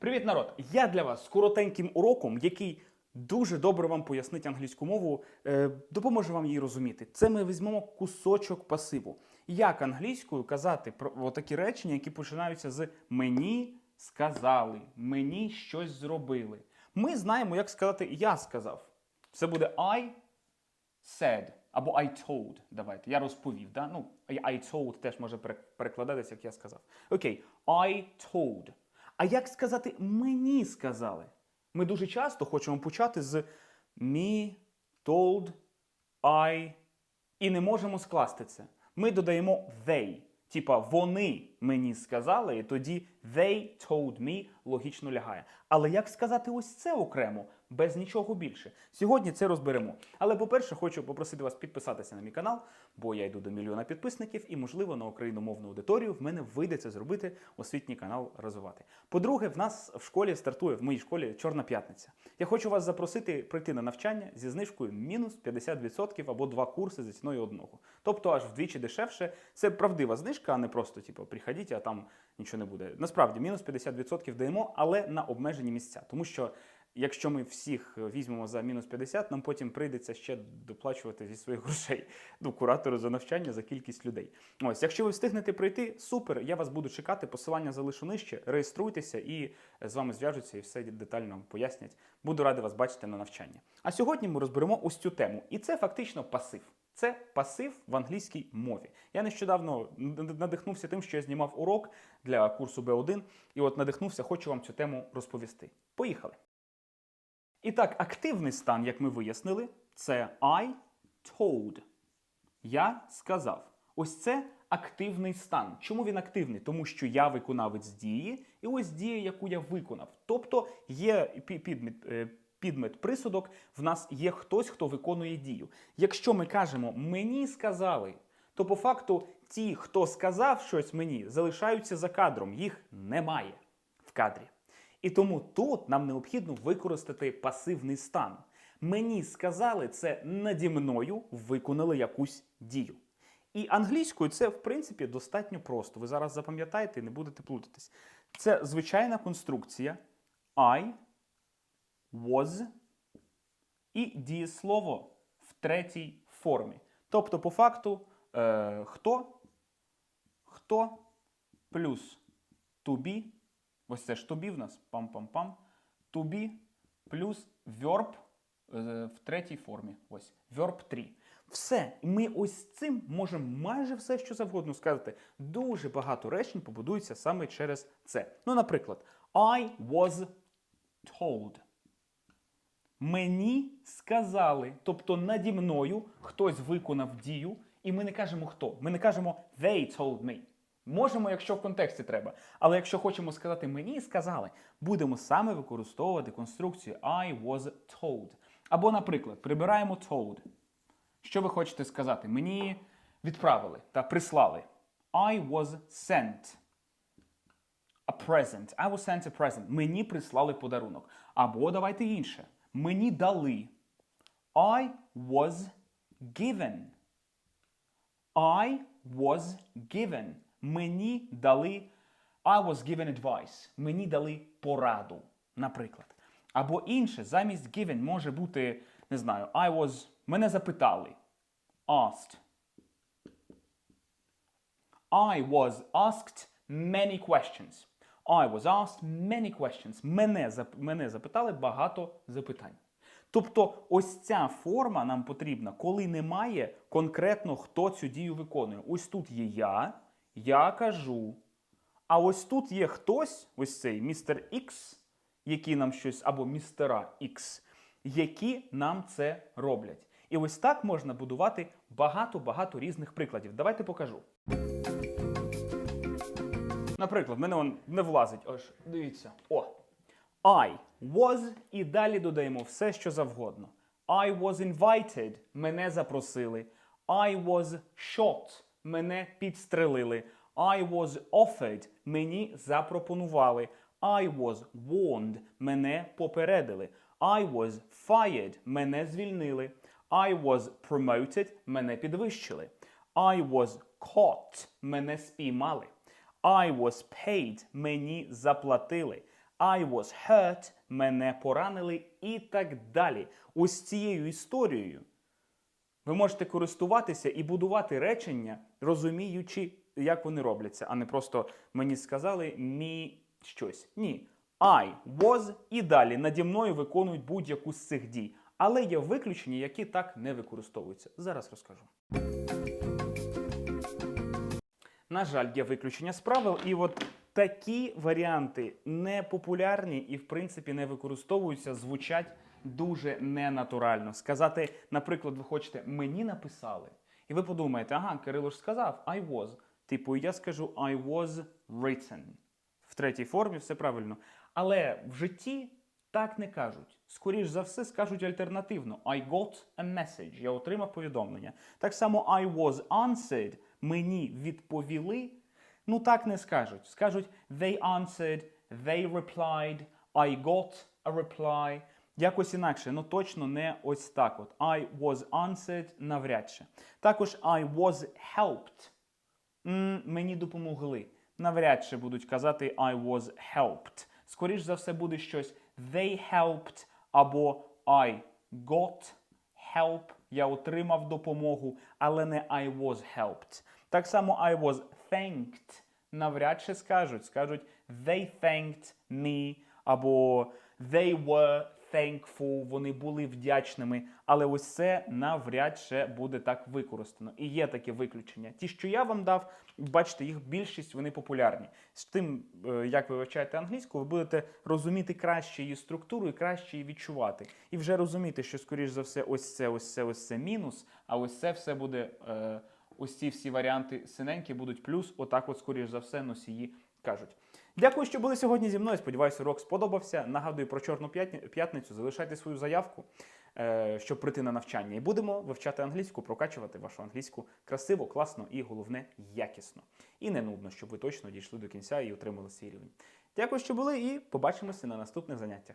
Привіт, народ! Я для вас з коротеньким уроком, який дуже добре вам пояснить англійську мову, е, допоможе вам її розуміти. Це ми візьмемо кусочок пасиву. Як англійською казати про такі речення, які починаються з мені сказали, мені щось зробили. Ми знаємо, як сказати я сказав. Це буде I said або I told. Давайте. Я розповів. Да? Ну, I told теж може перекладатися, як я сказав. Окей, I told. А як сказати мені сказали? Ми дуже часто хочемо почати з me, told, I і не можемо скласти це. Ми додаємо they. Типа вони мені сказали, і тоді they told me логічно лягає. Але як сказати ось це окремо, без нічого більше? Сьогодні це розберемо. Але, по-перше, хочу попросити вас підписатися на мій канал, бо я йду до мільйона підписників, і, можливо, на україномовну аудиторію в мене вийде це зробити, освітній канал розвивати. По-друге, в нас в школі стартує в моїй школі Чорна п'ятниця. Я хочу вас запросити прийти на навчання зі знижкою мінус 50% або два курси за ціною одного. Тобто аж вдвічі дешевше. Це правдива знижка, а не просто типу, приходіть, а там нічого не буде. Насправді, мінус 50% даємо, але на обмежені місця. Тому що якщо ми всіх візьмемо за мінус 50, нам потім прийдеться ще доплачувати зі своїх грошей ну, куратору за навчання за кількість людей. Ось, якщо ви встигнете прийти, супер, я вас буду чекати. Посилання залишу нижче. Реєструйтеся і з вами зв'яжуться і все детально пояснять. Буду радий вас бачити на навчанні. А сьогодні ми розберемо ось цю тему, і це фактично пасив. Це пасив в англійській мові. Я нещодавно надихнувся тим, що я знімав урок для курсу B1, і от надихнувся, хочу вам цю тему розповісти. Поїхали. І так, активний стан, як ми вияснили, це I told. Я сказав. Ось це активний стан. Чому він активний? Тому що я виконавець дії, і ось дія, яку я виконав. Тобто є пі- підмет, е, підмет присудок, в нас є хтось, хто виконує дію. Якщо ми кажемо мені сказали, то по факту ті, хто сказав щось мені, залишаються за кадром, їх немає в кадрі. І тому тут нам необхідно використати пасивний стан. Мені сказали, це наді мною виконали якусь дію. І англійською це, в принципі, достатньо просто. Ви зараз запам'ятаєте і не будете плутатись. Це звичайна конструкція I was і дієслово в третій формі. Тобто, по факту, е, хто, хто плюс to be, ось це ж to be в нас, пам-пам-пам, to be плюс verb е, в третій формі. Ось, verb 3. Все, ми ось цим можемо майже все, що завгодно сказати. Дуже багато речень побудується саме через це. Ну, наприклад, I was told. Мені сказали, тобто наді мною хтось виконав дію, і ми не кажемо хто. Ми не кажемо they told me. Можемо, якщо в контексті треба. Але якщо хочемо сказати мені сказали, будемо саме використовувати конструкцію I was told. Або, наприклад, прибираємо told. Що ви хочете сказати? Мені відправили та прислали. I was sent a present. I was sent a present. Мені прислали подарунок. Або давайте інше. Мені дали. I was given. I was given. Мені дали. I was given advice. Мені дали пораду, наприклад. Або інше, замість given може бути, не знаю, I was. Мене запитали. Asked. I was asked many questions. I was asked many questions. Мене, мене запитали багато запитань. Тобто, ось ця форма нам потрібна, коли немає конкретно хто цю дію виконує. Ось тут є я, я кажу. А ось тут є хтось, ось цей містер X, який нам щось, або містера X, які нам це роблять. І ось так можна будувати багато-багато різних прикладів. Давайте покажу. Наприклад, в мене он не влазить. Аж дивіться. О. I was і далі додаємо все, що завгодно. I was invited. Мене запросили. I was shot. Мене підстрелили. I was offered. Мені запропонували. I was warned. Мене попередили. I was fired. Мене звільнили. I was promoted. Мене підвищили. I was caught. Мене спіймали. I was paid. Мені заплатили. I was hurt, мене поранили і так далі. Ось цією історією ви можете користуватися і будувати речення, розуміючи, як вони робляться, а не просто мені сказали мі щось. Ні. I was і далі наді мною виконують будь-яку з цих дій. Але є виключення, які так не використовуються. Зараз розкажу. На жаль, є виключення з правил, і от такі варіанти не популярні і, в принципі, не використовуються, звучать дуже ненатурально. Сказати, наприклад, ви хочете мені написали, і ви подумаєте, ага, Кирило ж сказав I was. Типу, я скажу I was written. В третій формі все правильно. Але в житті так не кажуть. Скоріш за все, скажуть альтернативно. I got a message. Я отримав повідомлення. Так само I was answered. Мені відповіли. Ну так не скажуть. Скажуть they answered, they replied, I got a reply. Якось інакше, ну точно не ось так. От I was answered навряд чи. Також I was helped. М, мені допомогли. Навряд чи будуть казати I was helped. Скоріш за все буде щось they helped або I got help. Я отримав допомогу, але не I was helped. Так само I was thanked. Навряд чи скажуть. Скажуть they thanked me або they were thankful, вони були вдячними, але ось це навряд чи буде так використано. І є таке виключення. Ті, що я вам дав, бачите, їх більшість вони популярні. З тим, е, як ви вивчаєте англійську, ви будете розуміти краще її структуру і краще її відчувати. І вже розуміти, що, скоріш за все, ось це, ось це, ось це мінус, а ось це все буде. Е, ось ці всі варіанти синенькі будуть плюс, отак, от, скоріш за все, носії кажуть. Дякую, що були сьогодні зі мною. Сподіваюся, урок сподобався. Нагадую про Чорну п'ятницю. Залишайте свою заявку, е, щоб прийти на навчання. І будемо вивчати англійську, прокачувати вашу англійську красиво, класно і головне якісно. І не нудно, щоб ви точно дійшли до кінця і отримали свій рівень. Дякую, що були, і побачимося на наступних заняттях.